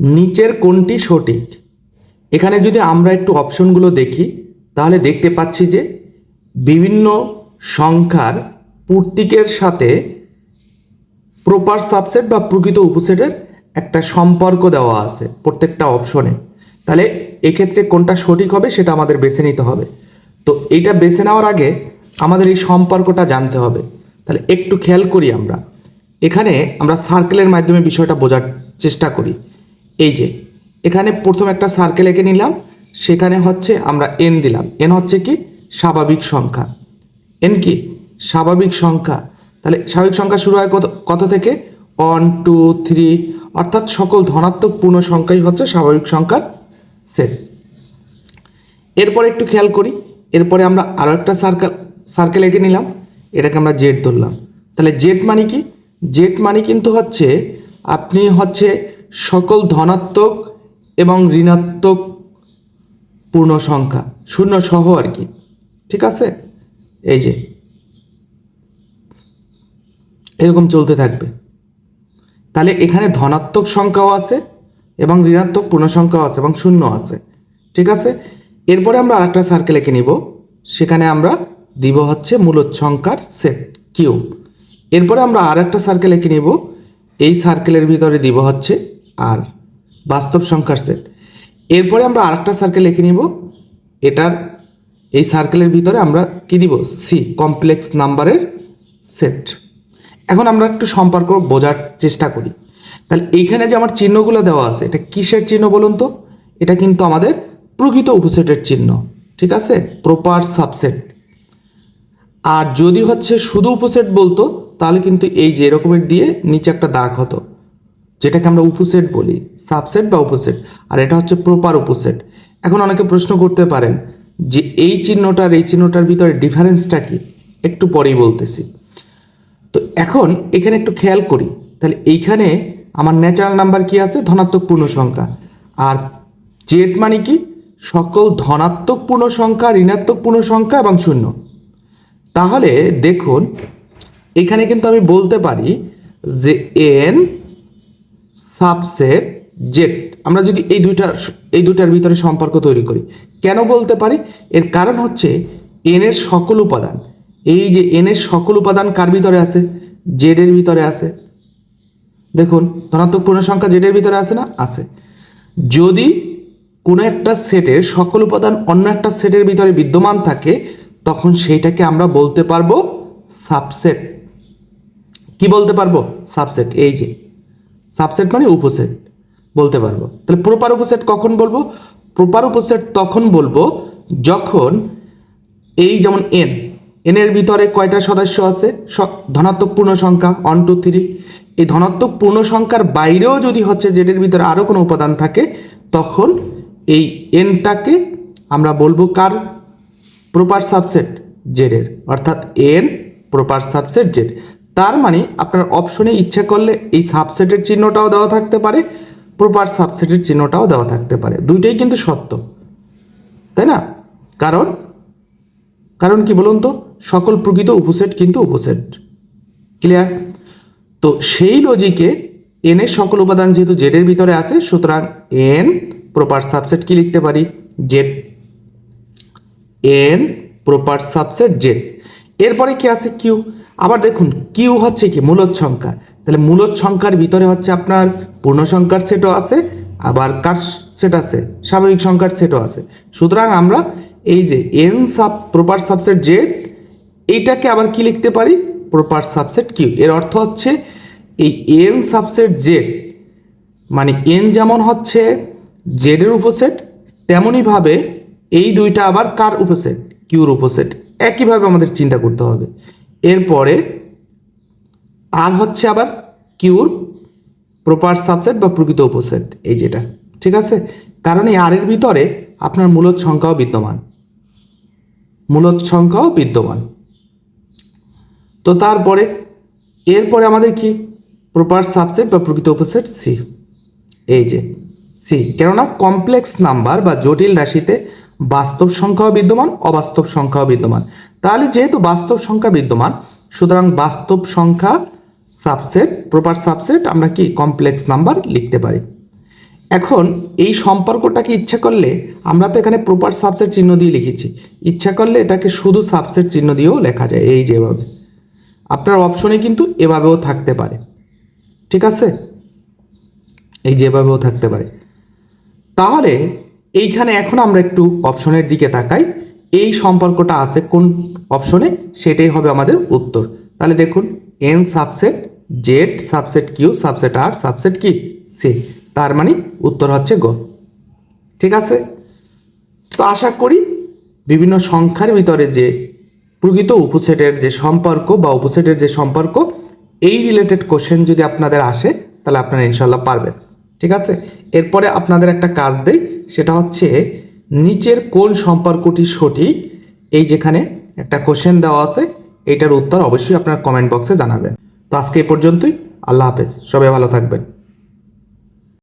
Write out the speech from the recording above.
নিচের কোনটি সঠিক? এখানে যদি আমরা একটু অপশনগুলো দেখি, তাহলে দেখতে পাচ্ছি যে বিভিন্ন সংখ্যার পূর্তিকের সাথে প্রপার সাবসেট বা প্রকৃত উপসেটের একটা সম্পর্ক দেওয়া আছে প্রত্যেকটা অপশনে। তাহলে এক্ষেত্রে কোনটা সঠিক হবে সেটা আমাদের বেছে নিতে হবে। তো এইটা বেছে নেওয়ার আগে আমাদের এই সম্পর্কটা জানতে হবে। তাহলে একটু খেয়াল করি আমরা। এখানে আমরা সার্কেলের মাধ্যমে বিষয়টা বোঝার চেষ্টা করি। এই যে, এখানে প্রথম একটা সার্কেল এঁকে নিলাম, সেখানে হচ্ছে আমরা এন দিলাম। এন হচ্ছে কি? স্বাভাবিক সংখ্যা। এন কি? স্বাভাবিক সংখ্যা। তাহলে স্বাভাবিক সংখ্যা শুরু হয় কত কত থেকে? ওয়ান টু থ্রি অর্থাৎ সকল ধনাত্মক পূর্ণ সংখ্যাই হচ্ছে স্বাভাবিক সংখ্যার সেট এরপরে একটু খেয়াল করি। এরপরে আমরা আরও একটা সার্কেল সার্কেল এঁকে নিলাম। এটাকে আমরা জেড ধরলাম। তাহলে জেড মানে কি? জেড মানে কিন্তু হচ্ছে, আপনি হচ্ছে সকল ধনাত্মক এবং ঋণাত্মক পূর্ণ সংখ্যা, শূন্য সহ আর কি। ঠিক আছে? এই যে। এরকম চলতে থাকবে। তাহলে এখানে ধনাত্মক সংখ্যাও আছে এবং ঋণাত্মক পূর্ণ সংখ্যাও আছে এবং শূন্য আছে। ঠিক আছে? এরপরে আমরা আরেকটা সার্কেল এঁকে নিব? সেখানে আমরা দিব হচ্ছে মূলত সংখ্যার সেট কিউ এরপরে আমরা আর একটা সার্কেল এঁকে নিব? এই সার্কেলের ভিতরে দিব হচ্ছে আর বাস্তব সংখ্যার সেট এরপরে আমরা আরেকটা সার্কেল এঁকে নিব। এটার, এই সার্কেলের ভিতরে আমরা কি দিব সি কমপ্লেক্স নাম্বারের সেট এখন আমরা একটু সম্পর্ক বোঝার চেষ্টা করি। তাহলে এইখানে যে আমার চিহ্নগুলো দেওয়া আছে, এটা কিসের চিহ্ন বলুন তো? এটা কিন্তু আমাদের প্রকৃত উপসেটের চিহ্ন, ঠিক আছে? প্রপার সাবসেট আর যদি হচ্ছে শুধু উপসেট বলতো, তাহলে কিন্তু এই যে এরকমের দিয়ে নিচে একটা দাগ হতো। যেটাকে আমরা উপসেট বলি, সাবসেট বা উপসেট, আর এটা হচ্ছে প্রপার উপসেট। এখন অনেকে প্রশ্ন করতে পারেন যে এই চিহ্নটার এই চিহ্নটার ভিতরে ডিফারেন্সটা কি? একটু পরেই বলতেছি। তো এখন এখানে একটু খেয়াল করি। তাহলে এইখানে আমার ন্যাচারাল নাম্বার কি আছে? ধনাত্মক পূর্ণ সংখ্যা। আর জেড মানে কি? সকল ধনাত্মক পূর্ণ সংখ্যা, ঋণাত্মক পূর্ণ সংখ্যা এবং শূন্য। তাহলে দেখুন, এখানে কিন্তু আমি বলতে পারি যে এন সাবসেট জেড আমরা যদি এই দুইটার এই দুইটার ভিতরে সম্পর্ক তৈরি করি, কেন বলতে পারি? এর কারণ হচ্ছে এন এর সকল উপাদান, এই যে এন এর সকল উপাদান কার ভিতরে আছে? জেড এর ভিতরে আছে। দেখুন, ধনাত্মক পূর্ণ সংখ্যা জেড এর ভিতরে আছে না? আছে। যদি কোনো একটা সেটের সকল উপাদান অন্য একটা সেটের ভিতরে বিদ্যমান থাকে, তখন সেইটাকে আমরা বলতে পারব সাবসেট কি বলতে পারব? সাবসেট এই যে। সাবসেট মানে উপসেট। বলতে পারব। তাহলে প্রপার উপসেট কখন বলব? প্রপার উপসেট তখন বলব যখন এই যেমন এন এন এর ভিতরে কয়টা সদস্য আছে? ধনাত্মক পূর্ণ সংখ্যা ওয়ান টু থ্রি এই ধনাত্মক পূর্ণ সংখ্যার বাইরেও যদি হচ্ছে জেডের ভিতরে আরও কোনো উপাদান থাকে, তখন এই এনটাকে আমরা বলব কার? প্রপার সাবসেট জেডের অর্থাৎ এন প্রপার সাবসেট জেড তার মানে আপনার অপশনে ইচ্ছা করলে এই সাবসেটের চিহ্নটাও দেওয়া থাকতে পারে প্রপার সাবসেটের চিহ্নটাও দেওয়া থাকতে পারে। দুইটাই কিন্তু সত্য। তাই না? কারণ কারণ কি বলুন তো? সকল প্রকৃত উপসেট কিন্তু উপসেট। ক্লিয়ার তো সেই লজিকে এন এর সকল উপাদান যেহেতু জেডের ভিতরে আছে, সুতরাং এন প্রপার সাবসেট কি লিখতে পারি? Z N proper subset Z এরপরে কি আছে? কিউ আবার দেখুন, কিউ হচ্ছে কি? মূলত সংখ্যা। তাহলে মূলত সংখ্যার ভিতরে হচ্ছে আপনার পূর্ণ সংখ্যার সেটও আছে, আবার কার সেট আছে? স্বাভাবিক সংখ্যার সেটও আছে। সুতরাং আমরা এই যে N sub proper subset Z এইটাকে আবার কি লিখতে পারি? প্রপার সাবসেট কিউ এর অর্থ হচ্ছে এই এন সাবসেট জেড মানে এন যেমন হচ্ছে জেডের উপসেট তেমনইভাবে এই দুইটা আবার কার উপসেট? কিউর উপসেট। একইভাবে আমাদের চিন্তা করতে হবে। এরপরে আর হচ্ছে আবার কিউর প্রপার সাবসেট বা প্রকৃত উপসেট, এই যেটা, ঠিক আছে? কারণ এই আর এর ভিতরে আপনার মূলত সংখ্যাও বিদ্যমান। মূলত সংখ্যাও বিদ্যমান। তো তারপরে, এরপরে আমাদের কি? প্রপার সাবসেট বা প্রকৃত উপসেট সি এই যে সি কেননা কমপ্লেক্স নাম্বার বা জটিল রাশিতে বাস্তব সংখ্যাও বিদ্যমান, অবাস্তব সংখ্যাও বিদ্যমান। তাহলে যেহেতু বাস্তব সংখ্যা বিদ্যমান, সুতরাং বাস্তব সংখ্যা সাবসেট প্রপার সাবসেট আমরা কি কমপ্লেক্স নাম্বার লিখতে পারি। এখন এই সম্পর্কটাকে ইচ্ছা করলে আমরা তো এখানে প্রপার সাবসেট চিহ্ন দিয়ে লিখেছি। ইচ্ছা করলে এটাকে শুধু সাবসেট চিহ্ন দিয়েও লেখা যায় এই যেভাবে। আপনার অপশনে কিন্তু এভাবেও থাকতে পারে। ঠিক আছে? এই যেভাবেও থাকতে পারে। তাহলে এইখানে এখন আমরা একটু অপশনের দিকে তাকাই। এই সম্পর্কটা আছে কোন অপশনে? সেটাই হবে আমাদের উত্তর। তাহলে দেখুন N subset Z subset Q subset R subset কি? সি তার মানে উত্তর হচ্ছে গ। ঠিক আছে? তো আশা করি বিভিন্ন সংখ্যার ভিতরে যে প্রকৃত উপসেটের যে সম্পর্ক বা উপসেটের যে সম্পর্ক, এই রিলেটেড কোশ্চেন যদি আপনাদের আসে, তাহলে আপনারা ইনশাল্লাহ পারবেন। ঠিক আছে? এরপরে আপনাদের একটা কাজ দেই। সেটা হচ্ছে নিচের কোন সম্পর্কটি সঠিক? এই যেখানে একটা কোশ্চেন দেওয়া আছে, এটার উত্তর অবশ্যই আপনার কমেন্ট বক্সে জানাবেন। তো আজকে এই পর্যন্তই। আল্লাহ হাফেজ। সবাই ভালো থাকবেন।